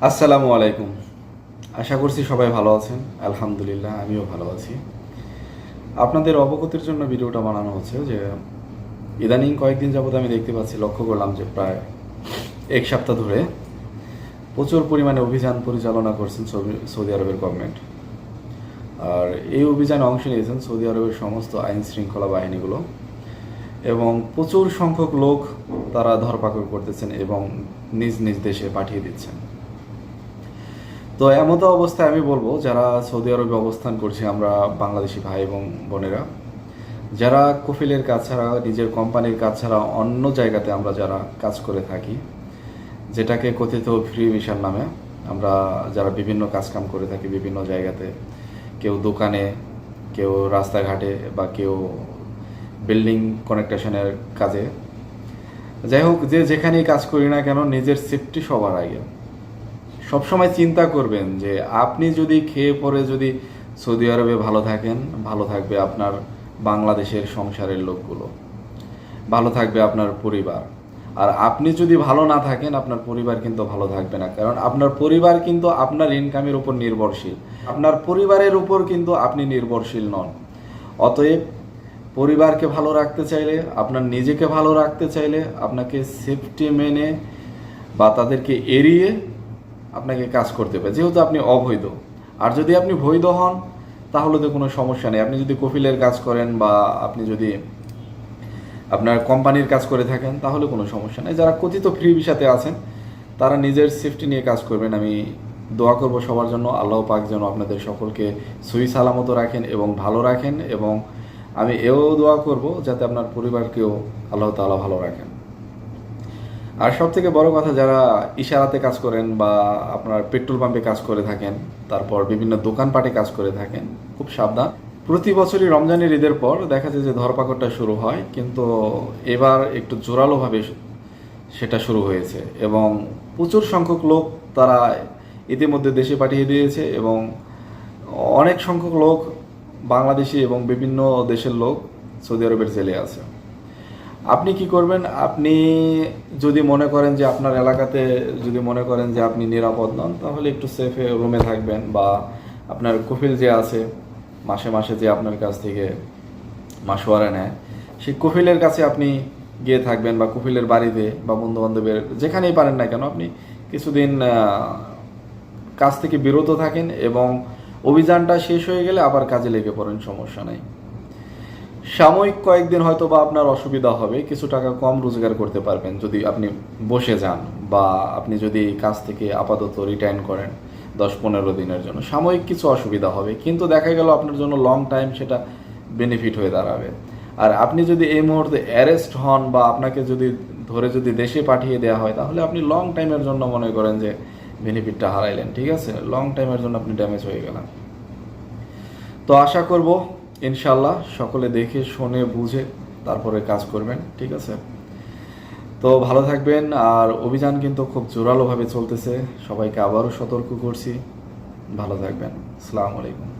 আসসালামু আলাইকুম। আশা করছি সবাই ভালো আছেন। আলহামদুলিল্লাহ, আমিও ভালো আছি। আপনাদের অবগতির জন্য ভিডিওটা বানানো হচ্ছে যে, ইদানিং কয়েকদিন যাবত আমি দেখতে পাচ্ছি, লক্ষ্য করলাম যে প্রায় এক সপ্তাহ ধরে প্রচুর পরিমাণে অভিযান পরিচালনা করছেন সৌদি- আরবের গভর্নমেন্ট আর এই অভিযানে অংশ নিয়েছেন সৌদি আরবের সমস্ত আইন শৃঙ্খলা বাহিনীগুলো। এবং প্রচুর সংখ্যক লোক তারা ধরপাকড় করতেছেন এবং নিজ নিজ দেশে পাঠিয়ে দিচ্ছেন। তো এমতো অবস্থায় আমি বলব, যারা সৌদি আরবে অবস্থান করছি, আমরা বাংলাদেশি ভাই এবং বোনেরা, যারা কফিলের কাজ ছাড়া, নিজের কোম্পানির কাজ ছাড়া অন্য জায়গাতে আমরা যারা কাজ করে থাকি, যেটাকে কথিত ফ্রি মিশন নামে, আমরা যারা বিভিন্ন কাজকাম করে থাকি বিভিন্ন জায়গাতে, কেউ দোকানে, কেউ রাস্তাঘাটে বা কেউ বিল্ডিং কানেকটেশনের কাজে, যাই হোক, যে যেখানেই কাজ করি না কেন, নিজের সেফটি সবার আগে। সবসময় চিন্তা করবেন যে আপনি যদি খেয়ে পরে যদি সৌদি আরবে ভালো থাকেন, ভালো থাকবে আপনার বাংলাদেশের সংসারের লোকগুলো। ভালো থাকবে আপনার পরিবার। আর আপনি যদি ভালো না থাকেন, আপনার পরিবার কিন্তু ভালো থাকবে না। কারণ আপনার পরিবার কিন্তু আপনার ইনকামের উপর নির্ভরশীল। আপনার পরিবারের উপর কিন্তু আপনি নির্ভরশীল নন। অতএব পরিবারকে ভালো রাখতে চাইলে, আপনার নিজেকে ভালো রাখতে চাইলে আপনাকে সেফটি মেনে বা তাদেরকে এড়িয়ে আপনাকে কাজ করতে হবে যেহেতু আপনি অবৈধ। আর যদি আপনি বৈধ হন, তাহলে তো কোনো সমস্যা নেই। আপনি যদি কফিলের কাজ করেন বা আপনি যদি আপনার কোম্পানির কাজ করে থাকেন, তাহলে কোনো সমস্যা নেই। যারা কথিত ফ্রি ভিসাতে আছেন, তারা নিজের সেফটি নিয়ে কাজ করবেন। আমি দোয়া করব সবার জন্য, আল্লাহ পাক যেন আপনাদের সকলকে সুই সালামত রাখেন এবং ভালো রাখেন এবং আমি এও দোয়া করব যাতে আপনার পরিবারকেও আল্লাহ তাআলা ভালো রাখেন। আর সব থেকে বড় কথা যারা ইশারাতে কাজ করেন বা আপনার পেট্রোল পাম্পে কাজ করে থাকেন, তারপর বিভিন্ন দোকানপাটে কাজ করে থাকেন, খুব সাবধান। প্রতি বছরই রমজানের ঈদের পর দেখা যায় যে ধরপাকড়টা শুরু হয়, কিন্তু এবার একটু জোরালোভাবে সেটা শুরু হয়েছে এবং প্রচুর সংখ্যক লোক তারা ইতিমধ্যে দেশে পাঠিয়ে দিয়েছে এবং অনেক সংখ্যক লোক বাংলাদেশি এবং বিভিন্ন দেশের লোক সৌদি আরবের জেলে আছে। আপনি কি করবেন? আপনি যদি মনে করেন যে আপনার এলাকাতে যদি মনে করেন যে আপনি নিরাপদ নন, তাহলে একটু সেফে রুমে থাকবেন বা আপনার কফিল যে আছে, মাসে মাসে যে আপনার কাছ থেকে মাসোয়ারা নেয়, সেই কফিলের কাছে আপনি গিয়ে থাকবেন বা কফিলের বাড়িতে বা বন্ধু বান্ধবের যেখানেই পারেন না কেন, আপনি কিছুদিন কাজ থেকে বিরত থাকেন এবং অভিযানটা শেষ হয়ে গেলে আবার কাজে লেগে পড়েন, সমস্যা নেই। সাময়িক কয়েকদিন হয়তো বা আপনার অসুবিধা হবে, কিছু টাকা কম রোজগার করতে পারবেন যদি আপনি বসে যান বা আপনি যদি কাজ থেকে আপাতত রিটার্ন করেন দশ পনেরো দিনের জন্য। সাময়িক কিছু অসুবিধা হবে, কিন্তু দেখা গেল আপনার জন্য লং টাইম সেটা বেনিফিট হয়ে দাঁড়াবে। আর আপনি যদি এই মুহূর্তে অ্যারেস্ট হন বা আপনাকে যদি ধরে যদি দেশে পাঠিয়ে দেওয়া হয়, তাহলে আপনি লং টাইমের জন্য মনে করেন যে বেনিফিটটা হারাইলেন, ঠিক আছে? লং টাইমের জন্য আপনি ড্যামেজ হয়ে গেলেন। তো আশা করব ইনশাল্লাহ সকলে দেখে, শুনে, বুঝে তারপরে কাজ করবেন, ঠিক আছে? তো ভালো থাকবেন, আর অভিযান কিন্তু খুব জোরালোভাবে চলতেছে। সবাইকে আবারও সতর্ক করছি। ভালো থাকবেন। আসসালামু আলাইকুম।